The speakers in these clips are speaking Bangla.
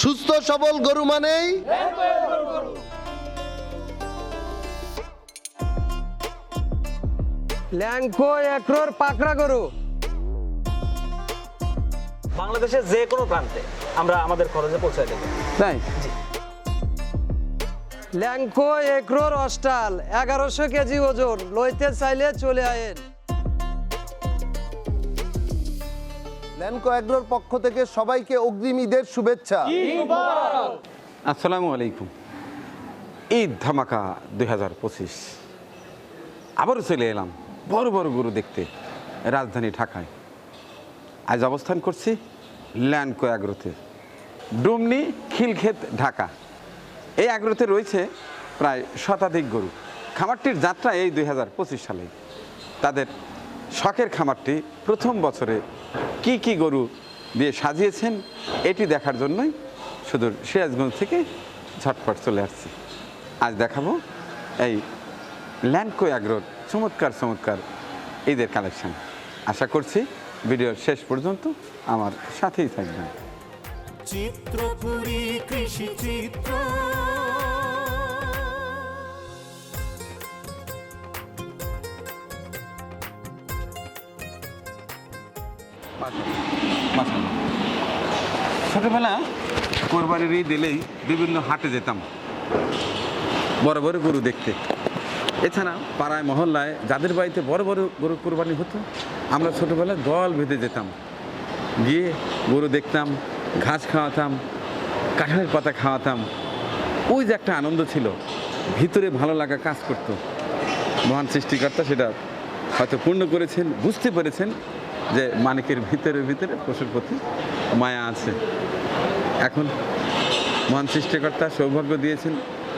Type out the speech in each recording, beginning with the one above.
সুস্থ সবল গরু মানেই ল্যাংকো একরোর পাকড়া গরু। বাংলাদেশের যে কোনো প্রান্তে আমরা আমাদের খরচে পৌঁছায় দেবো। তাই? ল্যাংকো একরোর অস্টাল এগারোশো কেজি ওজন লইতে চাইলে চলে আয়েন। ল্যান্ডকো অ্যাগ্রোর পক্ষ থেকে সবাইকে অগ্রিম ঈদের শুভেচ্ছা। আসসালামু আলাইকুম। ঈদ ধামাকা দুই হাজার পঁচিশ। আবারও চলে এলাম বড় বড় গরু দেখতে রাজধানী ঢাকায়। আজ অবস্থান করছি ল্যান্ডকো অ্যাগ্রোতে ডুমনি খিলক্ষেত ঢাকা। এই অ্যাগ্রোতে রয়েছে প্রায় শতাধিক গরু। খামারটির যাত্রা এই দুই হাজার পঁচিশ সালে তাদের শখের খামারটি প্রথম বছরে কি কি গরু দিয়ে সাজিয়েছেন, এটি দেখার জন্যই শুধু সিরাজগঞ্জ থেকে ঝটপট চলে আসছি। আজ দেখাবো এই ল্যান্ডকো অ্যাগ্রোর চমৎকার চমৎকার ঈদের কালেকশন। আশা করছি ভিডিওর শেষ পর্যন্ত আমার সাথেই থাকবেন। চিত্রপুরী কৃষি চিত্র। মাশাআল্লাহ। ছোটবেলা কোরবানির ঈদ এলেই বিভিন্ন হাটে যেতাম। বড় বড় গরু দেখতে। এছাড়া পাড়ায়, মহল্লায় যাদের বাড়িতে বড় বড় গরু কোরবানি হতো, আমরা ছোটবেলায় দল বেঁধে যেতাম। গিয়ে গরু দেখতাম, ঘাস খাওয়াতাম, কাঁঠালের পাতা খাওয়াতাম। ওই যে একটা আনন্দ ছিল, ভিতরে ভালো লাগা কাজ করতো। মহান সৃষ্টিকর্তা সেটা হয়তো পূর্ণ করেছেন, বুঝতে পেরেছেন যে মানিকের ভিতরে ভিতরে পশুর প্রতি মায়া আছে। এখন মহান সৃষ্টিকর্তা সৌভাগ্য দিয়েছেন।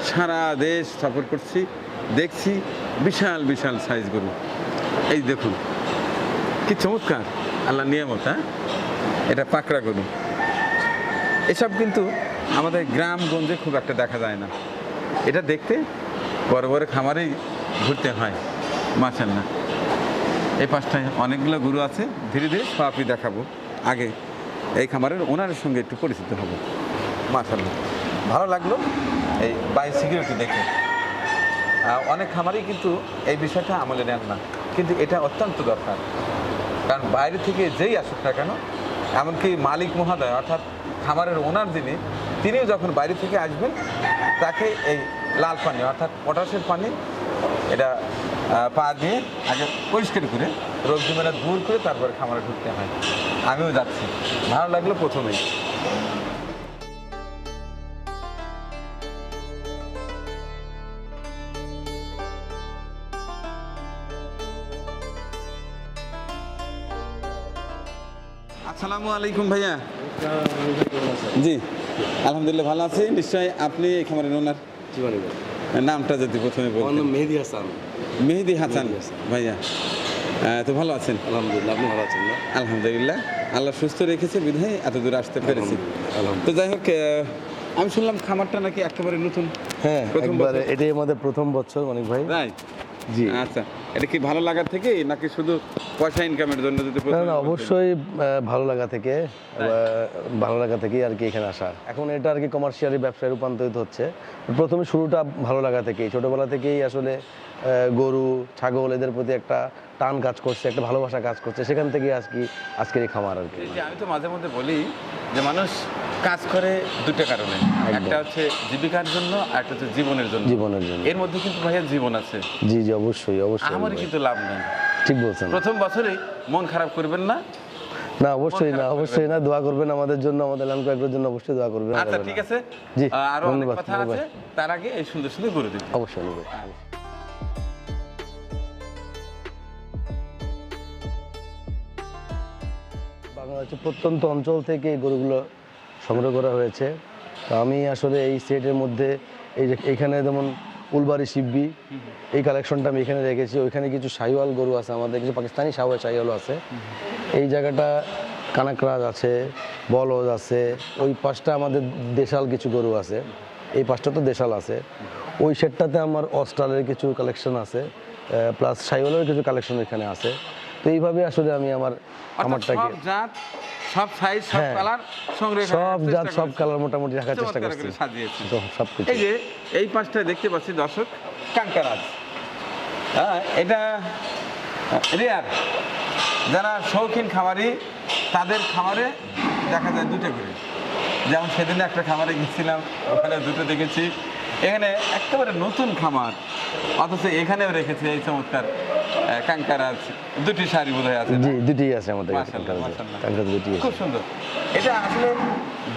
সারা দেশ সফর করছি। দেখছি বিশাল বিশাল সাইজ গরু। এই দেখুন, কি চমৎকার। আল্লাহ নিয়ামত হ্যাঁ? এটা পাকড়া গরু। এসব কিন্তু আমাদের গ্রামগঞ্জে খুব একটা দেখা যায় না। এটা দেখতে বড় বড় খামারেই ঘুরতে হয়। মাশাল্লাহ এই পাশটায় অনেকগুলো গরু আছে। ধীরে ধীরে সবই দেখাবো। আগে এই খামারের ওনারের সঙ্গে একটু পরিচিত হব। মাশাল্লাহ ভালো লাগল এই বাই সিকিউরিটি দেখে অনেক খামারই কিন্তু এই বিষয়টা আমলে নেন না। কিন্তু এটা অত্যন্ত দরকার। কারণ বাইরে থেকে যেই আসুক না কেন, এমনকি মালিক মহোদয়, অর্থাৎ খামারের ওনার যিনি, তিনিও যখন বাইরে থেকে আসবেন, তাকে এই লাল পানি, অর্থাৎ পটাশের পানি, এটা পা দিয়ে আগে পরিষ্কার করে রোগ জমেরা দূর করে তারপরে খামারে ঢুকতে হয়। আমিও যাচ্ছি। ভালো লাগল প্রথমেই। আসসালামু আলাইকুম ভাইয়া। জি আলহামদুলিল্লাহ ভালো আছি। নিশ্চয়ই আপনি এই খামারের ওনার নামটা যদি প্রথমে বলতেন। মেহেদি হাসান। মেহেদি হাসান ভাইয়া। তো ভালো আছেন? আলহামদুলিল্লাহ আপনি ভালো আছেন আলহামদুলিল্লাহ। আল্লাহ সুস্থ রেখেছে বিধায় এত দূর আসতে পেরেছি। তো যাই হোক আমি শুনলাম খামারটা নাকি একেবারে নতুন? হ্যাঁ একবারে এটাই আমাদের প্রথম বছর অনেক ভাই। জি। আচ্ছা এটা কি ভালো লাগার থেকে নাকি শুধু পয়সা ইনকামের জন্য যদি না না অবশ্যই ভালো লাগা থেকে ভালো লাগা থেকেই আর কি এখানে আসা। এখন এটা আর কি কমার্শিয়ালি ব্যবসায় রূপান্তরিত হচ্ছে। প্রথমে শুরুটা ভালো লাগা থেকেই ছোটবেলা থেকেই আসলে গরু ছাগল এদের প্রতি একটা টান কাজ করছে একটা ভালোবাসা কাজ করছে সেখান থেকে আজকে আজকের এই খামার আর কি। আমি তো মাঝে মধ্যে বলি যে মানুষ কাজ করে দুটো কারণে। একটা হচ্ছে জীবিকার জন্য আর একটা হচ্ছে জীবনের জন্য। জীবনের জন্য। এর মধ্যে কিন্তু ভাইয়া জীবন আছে। জি জি অবশ্যই অবশ্যই আমার কিন্তু লাভ নেই। ঠিক বলছেন। প্রথম বছরেই মন খারাপ করবেন না? না অবশ্যই না অবশ্যই না দোয়া করবেন আমাদের জন্য আমাদের লালকো একর জন্য অবশ্যই দোয়া করবেন আচ্ছা ঠিক আছে। জি, আরও অনেক কথা আছে তার আগে এই সুন্দর সুন্দর গরু দিন অবশ্যই নেব বাংলাদেশের প্রত্যন্ত অঞ্চল থেকে এই গরুগুলো সংগ্রহ করা হয়েছে। তো আমি আসলে এই সেটের মধ্যে এই যে এখানে যেমন উলবাড়ি শিববি এই কালেকশনটা আমি এখানে রেখেছি। ওইখানে কিছু শাহিওয়াল গরু আছে আমাদের কিছু পাকিস্তানি শাহ শাহিওয়াল আছে। এই জায়গাটা কানাকরাজ আছে বলজ আছে ওই পাশটা আমাদের দেশাল কিছু গরু আছে। এই পাশটা তো দেশাল আছে। ওই সেটটাতে আমার অস্ট্রালের কিছু কালেকশন আছে প্লাস শাহিওয়ালের কিছু কালেকশন এখানে আছে। তো এইভাবে আসলে আমি আমার আমারটাকে জাত সব সাইজ সব হ্যাঁ। কালার সংগ্রহ সব জাত সব কালার মোটামুটি রাখার চেষ্টা করছি। করে সাজিয়েছেন। সব কিছু। এই যে এই পাঁচটায় দেখতে পাচ্ছি দর্শক কাঙ্কারাজ। হ্যাঁ এটা রেয়ার যারা শৌখিন খামারি তাদের খামারে দেখা যায় দুটো করে। যেমন সেদিন একটা খামারে গেছিলাম ওখানে দুটো দেখেছি। এখানে একেবারে নতুন খামার অথচ এখানেও রেখেছে এই চমৎকার কাঙ্কারাজ দুটি শাড়ি বোধ আছে জি দুটি আছে আমাদের কাছে কাঙ্কারাজ দুটি। খুব সুন্দর। এটা আসলে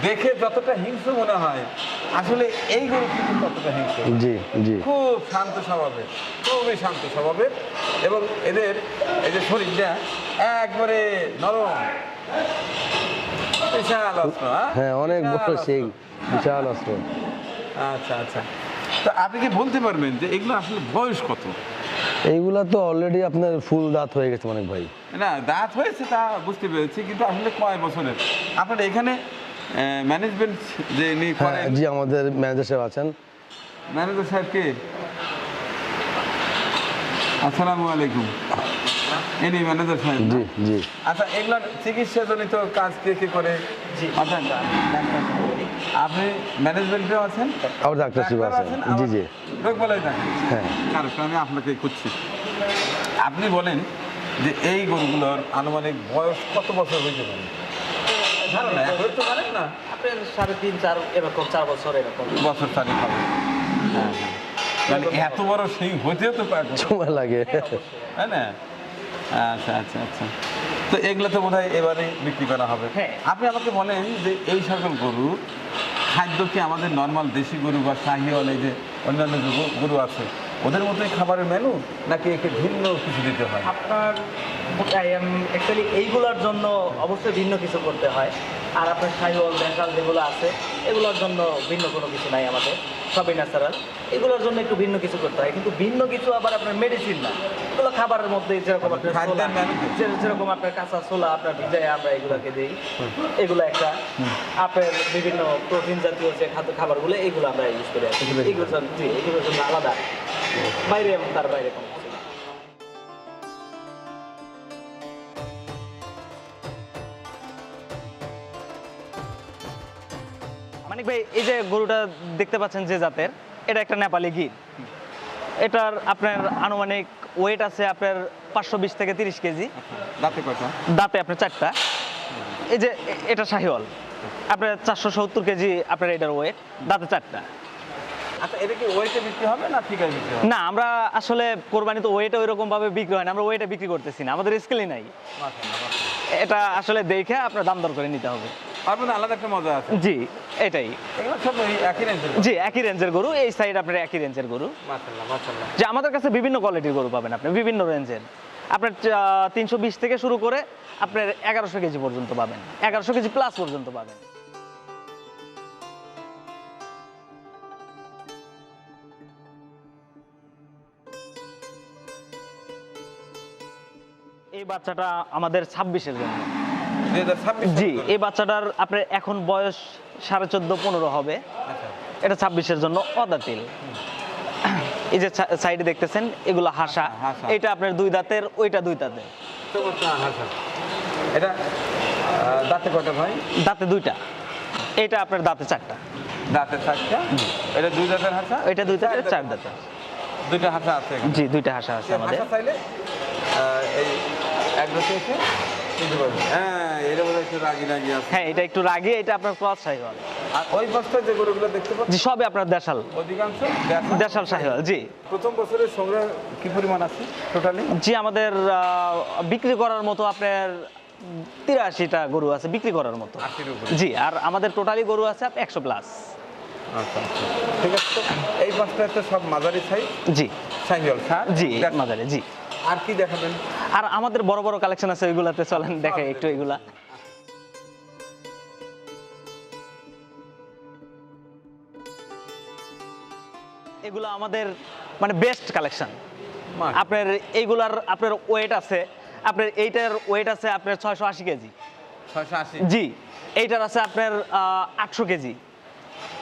দেখে যতটা হিংস্র মনে হয় আসলে এই গরু কিন্তু ততটা হিংস্র জি জি। খুব শান্ত স্বভাবের খুবই শান্ত স্বভাবের। এবং এদের এই যে শরীরটা একবারে নরম। বিশাল অস্ত্র হ্যাঁ? অনেক বড়। সেই বিশাল অস্ত্র। আচ্ছা আচ্ছা। তো আপনি কি বলতে পারবেন যে এগুলো আসলে বয়স কত? এইগুলা তো অলরেডি আপনার ফুল দাঁত হয়ে গেছে অনেক ভাই। না দাঁত হয়েছে তা বুঝতে পেরেছি কিন্তু আসলে কয় বছরের? আপনার এখানে ম্যানেজমেন্ট যে ইনি হ্যাঁ করেন জি আমাদের ম্যানেজার সাহেব আছেন। ম্যানেজার সাহেব কে? আসসালামু আলাইকুম। ইনি ম্যানেজার সাহেব জি জি। আচ্ছা এগুলোর চিকিৎসা জনিত কাজ কে কে করে? জি আপনি ম্যানেজমেন্টেও আছেন? আবার ডাক্তার সাহেব আছেন। জি জি। রোগ বলাই থাকেন হ্যাঁ। কারণ আমি আপনাকে খুঁজছি। আপনি বলেন যে এই গরুগুলোর আনুমানিক বয়স কত বছর হয়েছে পারে ধারণা এখন তো জানেন না। আপনার সাড়ে তিন চার এরকম চার বছর এরকম। বছর হবে। হ্যাঁ হ্যাঁ। মানে এত বড় সিং হতেও তো সময় লাগে। তাই না? আচ্ছা আচ্ছা আচ্ছা। তো এগুলো তো বোধ হয় এবারে বিক্রি করা হবে হ্যাঁ। আপনি আমাকে বলেন যে এই সকল গরু খাদ্য কি আমাদের নর্মাল দেশি গরু বা শাহিওয়াল এই যে অন্যান্য গরু- গরু আছে ওদের মতোই খাবারের মেনু নাকি একে ভিন্ন কিছু দিতে হয় আপনার অ্যাকচুয়ালি এইগুলোর জন্য অবশ্যই ভিন্ন কিছু করতে হয়। আর আপনার সাইওয়াল দেশাল যেগুলো আছে এগুলোর জন্য ভিন্ন কোনো কিছু নাই আমাদের সবই ন্যাচারাল এগুলোর জন্য একটু ভিন্ন কিছু করতে হয় কিন্তু ভিন্ন কিছু আবার আপনার মেডিসিন না। এগুলো খাবারের মধ্যে যেরকম আপনার ছোলা, তে? যে- যেরকম আপনার কাঁচা ছোলা আপনার ভিজায় আমরা এগুলোকে দিই। এগুলো একটা। আপনার বিভিন্ন প্রোটিন জাতীয় যে খাদ্য খাবারগুলো এগুলো আমরা ইউজ করে জন্য জি এগুলোর জন্য আলাদা। বাইরে এবং তার বাইরে কোনো মানিক ভাই এই যে গরুটা দেখতে পাচ্ছেন যে জাতের এটা একটা নেপালি গির এটার আপনার আনুমানিক ওয়েট আছে আপনার পাঁচশো বিশ থেকে তিরিশ কেজি। দাঁতে কয়টা? দাঁতে আপনার চারটা। এই যে এটা শাহিওয়াল। আপনার চারশো সত্তর কেজি আপনার এটার ওয়েট দাঁতে চারটা। আচ্ছা না আমরা আসলে কোরবানি তো ওয়েটে ওই রকম ভাবে বিক্রি হয় না আমরা ওয়েটে বিক্রি করতেছি না আমাদের স্কেলই নাই। এটা আসলে দেখে আপনার দাম দর করে নিতে হবে। আর মধ্যে আলাদা একটা মজা আছে। জি এটাই। সব একই রেঞ্জের জি একই রেঞ্জের গরু এই সাইড আপনার একই রেঞ্জের গরু। যে আমাদের কাছে বিভিন্ন কোয়ালিটির গরু পাবেন আপনি বিভিন্ন রেঞ্জের আপনার তিনশো বিশ থেকে শুরু করে আপনার এগারোশো কেজি পর্যন্ত পাবেন। এগারোশো কেজি প্লাস পর্যন্ত পাবেন। এই বাচ্চাটা আমাদের ছাব্বিশের জন্য। জি এই বাচ্চাটার আপনার এখন বয়স সাড়ে চোদ্দ পনেরো হবে। আচ্ছা। এটা ছাব্বিশের জন্য অদাতিল এই যে সাইডে দেখতেছেন এগুলো হাসা। হাসা। এটা আপনার দুই দাঁতের ওইটা দুই দাঁতের। এটা দাঁতে কয়টা ভাই? দাঁতে দুইটা। এটা আপনার দাঁতে চারটা। দাঁতে চারটা? এটা দুই দাঁতের হাসা? ওইটা দুই দাঁতের চার দাঁতের। দুইটা হাসা আছে জি দুইটা হাসা আছে আমাদের। চাইলে এই এক বছর এসে হ্যাঁ এটা হয় হ্যাঁ এটা একটু রাগে এটা আপনার ক্রস আর ওই পাশটা যে গরুগুলো দেখতে পাচ্ছি জি সবে আপনার দেশাল। অধিকাংশ দেশাল। সাহিওয়াল জি। প্রথম বছরের সংগ্রহ কি পরিমাণ আছে টোটালি জি আমাদের বিক্রি করার মতো আপনার তিরাশিটা গরু আছে বিক্রি করার মতো। জি আর আমাদের টোটালি গরু আছে একশো প্লাস আচ্ছা আচ্ছা। ঠিক আছে এই পাঁচটা সব মাঝারি সাইজ জি। সাইকেল স্যার জি মাদারে জি। আর কি দেখাবেন? আর আমাদের বড় বড় কালেকশন আছে ওইগুলাতে চলেন দেখে একটু এগুলা। এগুলো আমাদের মানে বেস্ট কালেকশন আপনার এইগুলার আপনার ওয়েট আছে আপনার এইটার ওয়েট আছে আপনার ছয়শো আশি কেজি। জি এইটার আছে আপনার আটশো কেজি।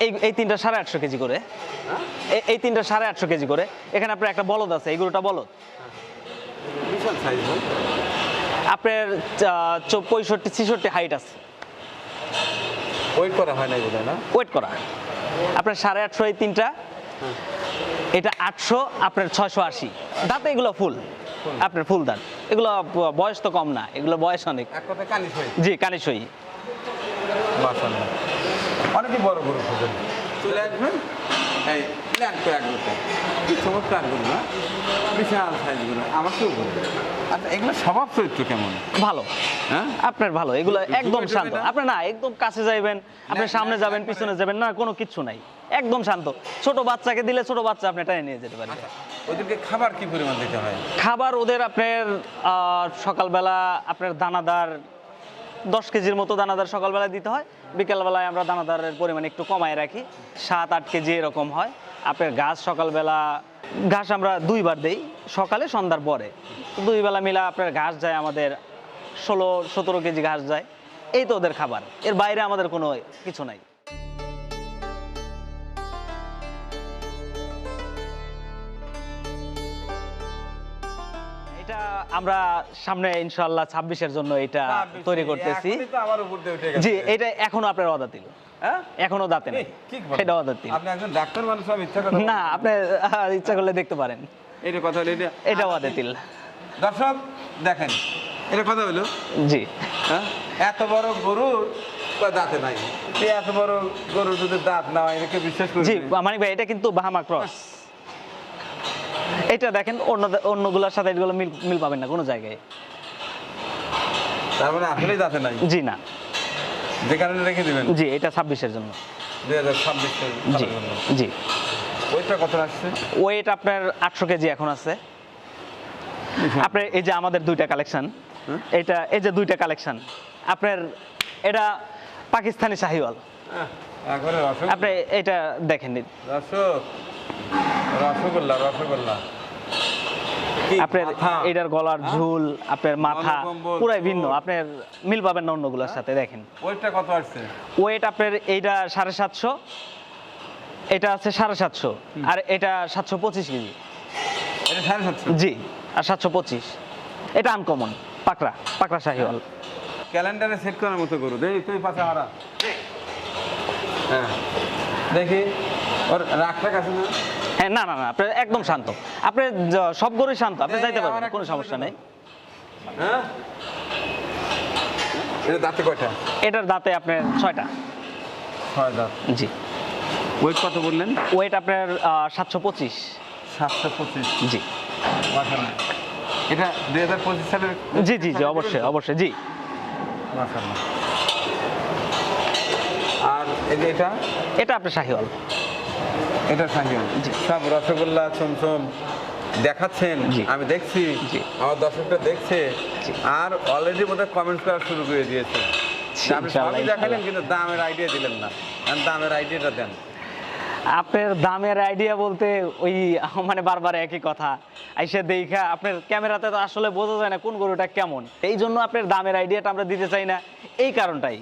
এই এই তিনটা সাড়ে আটশো কেজি করে। এই- এই তিনটা সাড়ে আটশো কেজি করে। এখানে আপনার একটা বলদ আছে এইগুলোটা বলদ। বিশাল সাইজ আপনার পঁয়ষট্টি ছিষট্টি হাইট আছে। ওয়েট করা হয় না না? ওয়েট করা আপনার সাড়ে আটশো এই তিনটা। এটা আটশো আপনার ছয়শো আশি। দাঁতে এগুলো ফুল। আপনার ফুল দাঁত। এগুলো বয়স তো কম না। এগুলো বয়স অনেক। জি কানিসই অনেকই বড় গরু চলে আসবেন? এই চমৎকার বিশাল সাইজ গরু কেউ আচ্ছা এগুলো স্বভাব চরিত্র কেমন? ভালো। হ্যাঁ? আপনার ভালো এগুলো একদম শান্ত। না? আপনার না একদম কাছে যাইবেন আপনি সামনে যাবেন পিছনে যাবেন না কোনো কিচ্ছু নাই। একদম শান্ত। ছোট বাচ্চাকে দিলে ছোট বাচ্চা আপনি টেনে নিয়ে যেতে পারবেন আচ্ছা ওদেরকে খাবার কি পরিমাণ দিতে হয়? খাবার ওদের আপনার সকালবেলা আপনার দানাদার দশ কেজির মতো দানাদার সকালবেলা দিতে হয়। বিকালবেলায় আমরা দানাদারের পরিমাণ একটু কমায় রাখি। সাত আট কেজি এরকম হয়। আপনার ঘাস সকালবেলা ঘাস আমরা দুইবার দেই সকালে সন্ধ্যার পরে। দুই বেলা মিলা আপনার ঘাস যায় আমাদের ষোলো সতেরো কেজি ঘাস যায়। এই তো ওদের খাবার এর বাইরে আমাদের কোনো কিছু নাই। এটা আমরা সামনে ইনশাল্লাহ ছাব্বিশের জন্য এটা তৈরি করতেছি। গেছে। জি এটা এখনও আপনার অর্ডার দিল এখনও দাঁতে নেই। আপনি একজন ডাক্তার মানুষ ইচ্ছা না আপনি ইচ্ছা করলে দেখতে পারেন। এটা কথা হলো এটা এটা অর্ডার দিল দর্শক দেখেন এটা কথা হলো? জি। হ্যাঁ? এত বড় গরুর দাঁতে নাই। এত বড় গরুর যদি দাঁত না হয় এটাকে বিশ্বাস করি জি মানিক ভাই এটা কিন্তু বাহামা ক্রস। এটা দেখেন অন্য অন্যগুলোর সাথে এগুলো মিল মিল পাবেন না কোনো জায়গায়। তার মানে আসলেই দাঁতে নাই। জি না। যে কারণে রেখে দিবেন? জি এটা ছাব্বিশের জন্য। দুই হাজার ছাব্বিশ জি জি। ওইটা কত আসছে? ওয়েট আপনার আটশো কেজি এখন আছে। আপনার এই যে আমাদের দুইটা কালেকশন এটা এই যে দুইটা কালেকশন আপনার এটা পাকিস্তানি শাহিওয়াল। আপনি এটা দেখেন রসগোল্লা রসগোল্লা। আপনার এটার গলার ঝুল আপনার মাথা পুরাই ভিন্ন। আপনার মিল পাবেন না অন্যগুলোর সাথে দেখেন। ওইটা কত আসছে? ওয়েট আপনার এইটা সাড়ে সাতশো এটা আছে সাড়ে সাতশো আর এটা সাতশো পঁচিশ কেজি। এটা সাড়ে সাতশো? জি আর সাতশো পঁচিশ। এটা আনকমন পাকড়া পাকড়া শাহিওয়াল। ক্যালেন্ডারে সেট করার মতো করু দেখি তুই পাশে হারা। হ্যাঁ। দেখি। ওর রাখ রাখ আছে না? হ্যাঁ না না না আপনার একদম শান্ত। আপনি সব গরুই শান্ত আপনি এই, যাইতে পারবেন কোনো সমস্যা নেই। হ্যাঁ? এটা দাঁতে কয়টা? এটার দাঁতে আপনার ছয়টা। ছয় দাঁত। জি। ওয়েট কত বললেন? ওয়েট আপনার সাতশো পঁচিশ। সাতশো পঁচিশ। জি। এটা দুই হাজার পঁচিশ সালের জি জি জি অবশ্যই অবশ্যই জি। আর এটা? এটা আপনার শাহিওয়াল। এটা সাহিওয়াল সব রসগোল্লা চমচম দেখাচ্ছেন আমি দেখছি। আমার দর্শকরা দেখছে আর অলরেডি বোধহয় কমেন্ট করা শুরু করে দিয়েছে। জি, আপনি দেখালেন কিন্তু দামের আইডিয়া দিলেন না। দামের আইডিয়াটা দেন। আপনার দামের আইডিয়া বলতে ওই মানে বারবার একই কথা। আইসা দেখা আপনার ক্যামেরাতে তো আসলে বোঝা যায় না কোন গরুটা কেমন। এই জন্য আপনার দামের আইডিয়াটা আমরা দিতে চাই না। এই কারণটাই।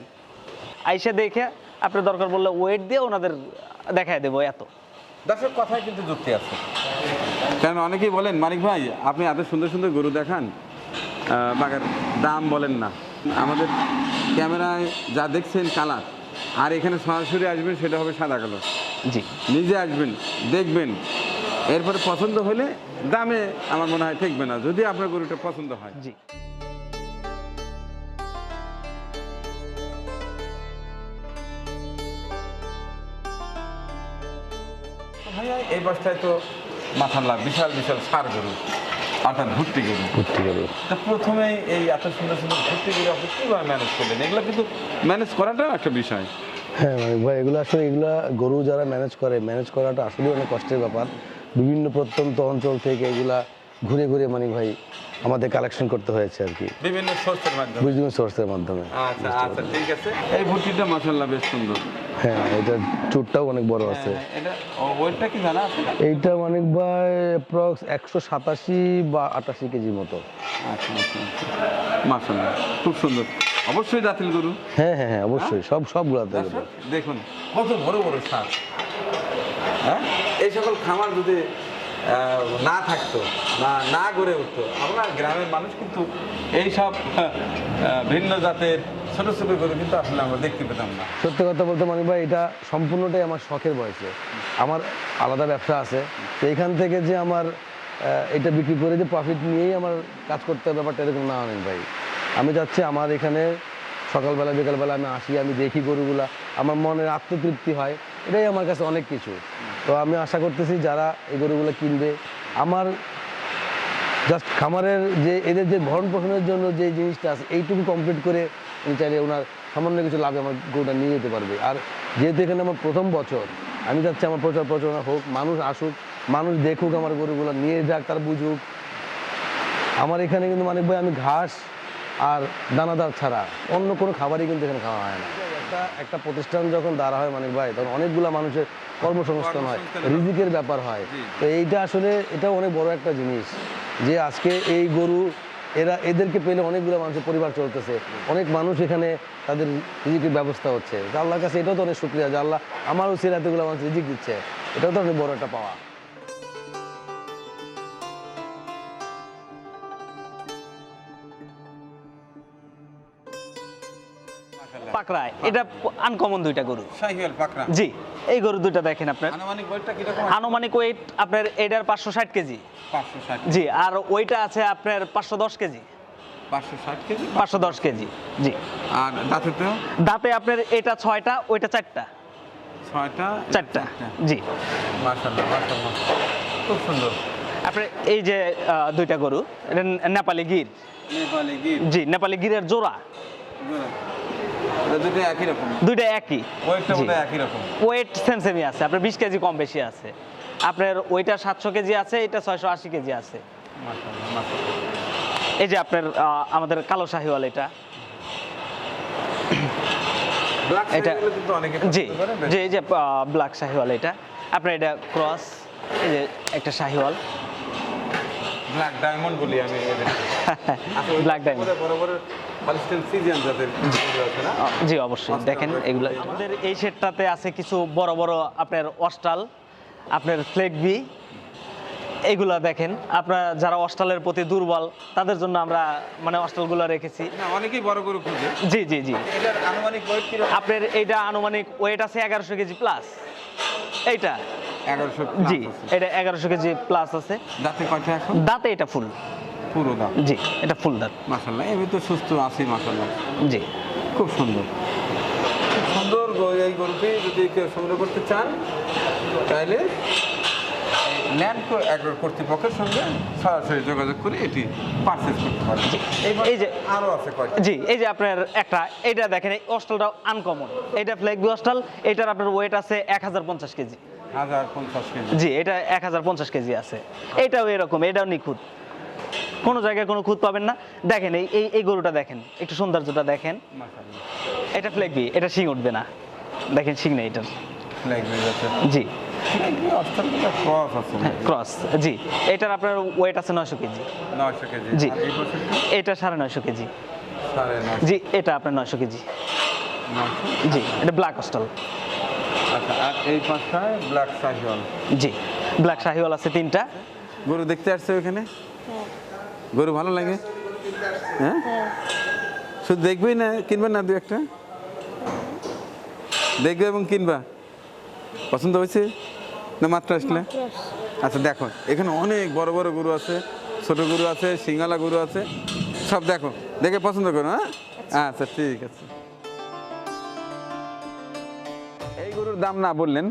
আইসা দেখে আপনার দরকার বললে ওয়েট দিয়ে ওনাদের দেখায় দেবো এত। দর্শক কথায় কিন্তু যুক্তি আছে। কারণ অনেকেই বলেন মানিক ভাই আপনি এত সুন্দর সুন্দর গরু দেখান বাঘের দাম বলেন না। আমাদের ক্যামেরায় যা দেখছেন কালার আর এখানে সরাসরি আসবেন সেটা হবে সাদা কালো জি। নিজে আসবেন দেখবেন। এরপরে পছন্দ হলে দামে আমার মনে হয় ঠেকবে না যদি আপনার গরুটা পছন্দ হয়। জি। এই বস্তায় তো মাথাল্লা বিশাল বিশাল সার গরু। অর্থাৎ ঘুরতে গরু। ভর্তি গরু। তা প্রথমেই এই এত সুন্দর সুন্দর ঘুরতে গরু আপনি কীভাবে ম্যানেজ করলেন? এগুলো কিন্তু ম্যানেজ করাটাও একটা বিষয়। হ্যাঁ ভাই এগুলো আসলে এগুলো গরু যারা ম্যানেজ করে ম্যানেজ করাটা আসলে অনেক কষ্টের ব্যাপার। বিভিন্ন প্রত্যন্ত অঞ্চল থেকে এগুলা ঘুরে ঘুরে মানে ভাই আমাদের কালেকশন করতে হয়েছে আর কি। বিভিন্ন সোর্সের মাধ্যমে। বিভিন্ন সোর্সের মাধ্যমে। আচ্ছা আচ্ছা ঠিক আছে। এই ভুট্টিটা মাসাল্লাহ বেশ সুন্দর। হ্যাঁ এটা চুটটাও অনেক বড় আছে। হ্যাঁ, এটা ওয়েটটা কি জানা আছে? এইটা অনেক ভাই অ্যাপ্রক্স একশো সাতাশি বা আটাশি কেজি মতো। আচ্ছা আচ্ছা মাসাল্লাহ খুব সুন্দর। অবশ্যই দাঁতিল গরু। হ্যাঁ হ্যাঁ হ্যাঁ অবশ্যই। সব সবগুলোতে এগুলো। দেখুন কত বড় বড় সার। হ্যাঁ? এই সকল খামার যদি না থাকতো, না না গড়ে উঠতো। আমরা গ্রামের মানুষ কিন্তু এই সব ভিন্ন জাতের ছোট ছোট গরু কিন্তু আসলে আমরা দেখতে পেতাম না। সত্যি কথা বলতে মানিক ভাই, এটা সম্পূর্ণটাই আমার শখের বয়সে আমার আলাদা ব্যবসা আছে, তো এখান থেকে যে আমার এটা বিক্রি করে যে প্রফিট নিয়েই আমার কাজ করতে হবে, ব্যাপারটা এরকম না অনেক ভাই। আমি যাচ্ছি আমার এখানে সকালবেলা, বিকালবেলা আমি আসি, আমি দেখি গরুগুলা, আমার মনের আত্মতৃপ্তি হয়, এটাই আমার কাছে অনেক কিছু। তো আমি আশা করতেছি যারা এই গরুগুলো কিনবে, আমার জাস্ট খামারের যে, এদের যে ভরণ পোষণের জন্য যে জিনিসটা আছে, এইটুকু কমপ্লিট করে উনি চাইলে ওনার সামান্য কিছু লাভে আমার গরুটা নিয়ে যেতে পারবে। আর যেহেতু এখানে আমার প্রথম বছর, আমি চাচ্ছি আমার প্রচার প্রচারণা হোক, মানুষ আসুক, মানুষ দেখুক আমার গরুগুলো, নিয়ে যাক, তার বুঝুক। আমার এখানে কিন্তু মানে ভাই, আমি ঘাস আর দানাদার ছাড়া অন্য কোনো খাবারই কিন্তু এখানে খাওয়া হয় না। একটা একটা প্রতিষ্ঠান যখন দাঁড়া হয় মানিক ভাই, তখন অনেকগুলো মানুষের কর্মসংস্থান হয় রিজিকের ব্যাপার হয়। তো এইটা আসলে এটা অনেক বড় একটা জিনিস যে আজকে এই গরু এরা এদেরকে পেলে অনেকগুলো মানুষের পরিবার চলতেছে। অনেক মানুষ এখানে তাদের রিজিকের ব্যবস্থা হচ্ছে। আল্লাহর কাছে এটাও তো অনেক শুক্রিয়া যে আল্লাহ আমারও ছেলে এতগুলো মানুষ রিজিক দিচ্ছে। এটাও তো অনেক বড় একটা পাওয়া। পাকড়ায় এটা আনকমন দুইটা গরু। শাহিওয়াল পাকড়া। জি এই গরু দুইটা দেখেন আপনার। আনুমানিক ওয়েটটা কীরকম আনুমানিক ওয়েট আপনার এটার পাঁচশো ষাট কেজি। পাঁচশো ষাট জি আর ওইটা আছে আপনার পাঁচশো দশ কেজি। পাঁচশো ষাট কেজি? পাঁচশো দশ কেজি জি। আর দাঁতে তো? দাঁতে আপনার এটা ছয়টা ওইটা চারটা। ছয়টা চারটা জি। মাশাল্লাহ মাশাল্লাহ খুব সুন্দর। আপনার এই যে দুইটা গরু এটা নেপালি গির। নেপালি গির। জি নেপালি গিরের জোড়া। দুটো একই রকম। দুইটা একই? ওয়েটটা জি। একই রকম। ওয়েট সেম সেমই আছে। আপনার বিশ কেজি কম বেশি আছে। আপনার ওইটা সাতশো কেজি আছে এটা ছয়শো আশি কেজি আছে। এই যে আপনার আমাদের কালো শাহিওয়াল এটা। এটা জি বেশ যে এই যে ব্ল্যাক শাহিওয়াল এটা। আপনার এটা ক্রস এই যে একটা শাহিওয়াল। ব্ল্যাক ডায়মন্ড বলি আমি ব্ল্যাক ডায়মন্ড বড় বড় হলস্টেইন ফ্রিজিয়ান জাতের গরু আছে না? জি অবশ্যই। দেখেন এগুলো আমাদের এই সেটটাতে আছে কিছু বড় বড় আপনার অস্টাল আপনার ফ্লেগবি এইগুলা দেখেন আপনারা যারা অস্টালের প্রতি দুর্বল তাদের জন্য আমরা মানে অস্টালগুলো রেখেছি। না অনেকেই বড় গরু খুঁজে। জি জি জি। আনুমানিক আপনার এইটা আনুমানিক ওয়েট আছে এগারোশো কেজি প্লাস এইটা। এগারোশো জি এটা এগারোশো কেজি প্লাস আছে। দাঁতে কয়টা দাঁতে এটা ফুল পুরো দাঁত জি এটা ফুল দাঁত মাসাল্লাহ এমনি তো সুস্থ আছে মাসাল্লাহ জি। খুব সুন্দর। খুব সুন্দর গরু এই গরুটি যদি কেউ সংগ্রহ করতে চান তাহলে ল্যান্ড কর্তৃপক্ষের সঙ্গে সরাসরি যোগাযোগ করে এটি করতে এই যে আরও আছে জি এই যে আপনার একটা এইটা দেখেন এই অস্টালটা আনকমন এটা ফ্লেগবি অস্টাল এটার আপনার ওয়েট আছে এক হাজার পঞ্চাশ কেজি। হাজার পঞ্চাশ কেজি। জি এটা এক হাজার পঞ্চাশ কেজি আছে। এটাও এরকম এটাও নিখুঁত। কোনো জায়গায় কোনো খুঁত পাবেন না। দেখেন এই এই গরুটা দেখেন একটু সৌন্দর্যটা দেখেন। এটা ফ্লেগবি এটা শিং উঠবে না। দেখেন শিং নেই এটার। জি। ক্রস হ্যাঁ ক্রস জি। এটার আপনার ওয়েট আছে নয়শো কেজি। নয়শো কেজি। জি। আর? এটা সাড়ে নয়শো কেজি। জি এটা আপনার নয়শো কেজি। জি এটা ব্ল্যাক অস্টাল আচ্ছা আর এই পাশটায় ব্ল্যাক শাহিওয়াল। জি ব্ল্যাক শাহিওয়াল আছে তিনটা। গরু দেখতে আসছে ওখানে গরু ভালো লাগে? হ্যাঁ? শুধু দেখবেই না কিনবা না দু একটা? দেখবে এবং কিনবা? পছন্দ হয়েছে? না মাত্র আসলে? আচ্ছা দেখো এখানে অনেক বড় বড় গরু আছে ছোট গরু আছে সিঙ্গালা গরু আছে সব দেখো দেখে পছন্দ করো হ্যাঁ? আচ্ছা ঠিক আছে। এই গরুর দাম না বললেন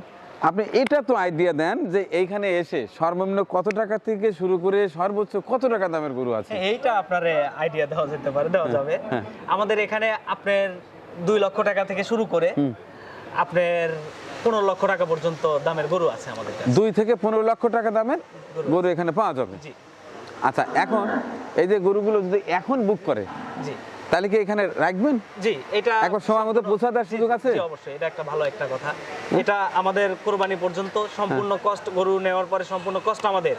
আপনি এটা তো আইডিয়া দেন যে এইখানে এসে সর্বনিম্ন কত টাকা থেকে শুরু করে সর্বোচ্চ কত টাকা দামের গরু আছে? এইটা আপনার আইডিয়া দেওয়া যেতে পারে দেওয়া যাবে। আমাদের এখানে আপনার দুই লক্ষ টাকা থেকে শুরু করে আপনার পনেরো লক্ষ টাকা পর্যন্ত দামের গরু আছে আমাদের কাছে। দুই থেকে পনেরো লক্ষ টাকা দামের গরু এখানে পাওয়া যাবে। জি। আচ্ছা এখন এই যে গরুগুলো যদি এখন বুক করে জি। তাহলে কি এখানে রাখবেন? জি এটা একবার সময় মতো পৌঁছা দেওয়ার সুযোগ আছে? অবশ্যই এটা একটা ভালো একটা কথা। এটা আমাদের কোরবানি পর্যন্ত সম্পূর্ণ কষ্ট গরু নেওয়ার পরে সম্পূর্ণ কষ্ট আমাদের।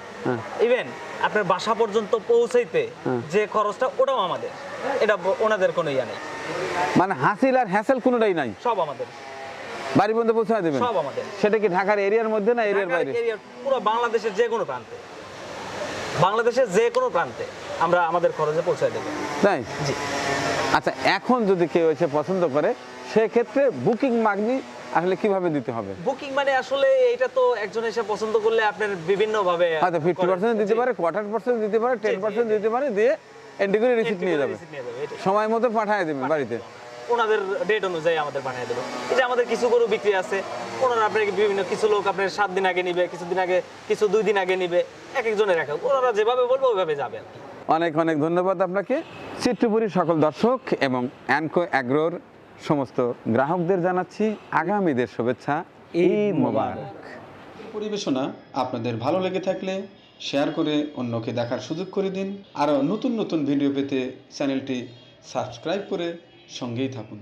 ইভেন আপনার বাসা পর্যন্ত পৌঁছাইতে যে খরচটা ওটাও আমাদের। এটা ওনাদের কোনো ইয়া নেই। মানে হাসিল আর হ্যাসেল কোনোটাই নাই? সব আমাদের। বাড়ি পর্যন্ত পৌঁছা দেবেন? সব আমাদের। সেটা কি ঢাকার এরিয়ার মধ্যে না এরিয়ার বাইরে? পুরো বাংলাদেশের যে কোনো প্রান্তে। বাংলাদেশের যে কোনো প্রান্তে আমরা আমাদের খরচে পৌঁছায় দেবো। তাই? জি। আচ্ছা এখন যদি কেউ এসে পছন্দ করে সেক্ষেত্রে বুকিং মাগনি আসলে কীভাবে দিতে হবে? বুকিং মানে আসলে এটা তো একজন এসে পছন্দ করলে আপনার বিভিন্ন ভাবে হয়তো ফিফটি পার্সেন্ট দিতে পারে কোয়ার্টার পার্সেন্ট দিতে পারে টেন পার্সেন্ট দিতে পারে দিয়ে এন্ট্রি করে রিসিপ্ট নিয়ে যাবে। সময় মতো পাঠিয়ে দেবে বাড়িতে। ওনাদের ডেট অনুযায়ী আমাদের পাঠিয়ে দেবে। এই যে আমাদের কিছু গরু বিক্রি আছে ওনারা আপনাকে বিভিন্ন কিছু লোক আপনার সাত দিন আগে নিবে কিছুদিন আগে কিছু দুই দিন আগে নিবে এক একজনের এক এক- ওনারা যেভাবে বলবে ওইভাবে যাবে আর কি। অনেক অনেক ধন্যবাদ আপনাকে। চিত্রপুরীর সকল দর্শক এবং অ্যানকো অ্যাগ্রোর সমস্ত গ্রাহকদের জানাচ্ছি আগামীদের শুভেচ্ছা। ঈদ মোবারক। পরিবেশনা আপনাদের ভালো লেগে থাকলে শেয়ার করে অন্যকে দেখার সুযোগ করে দিন। আরও নতুন নতুন ভিডিও পেতে চ্যানেলটি সাবস্ক্রাইব করে সঙ্গেই থাকুন।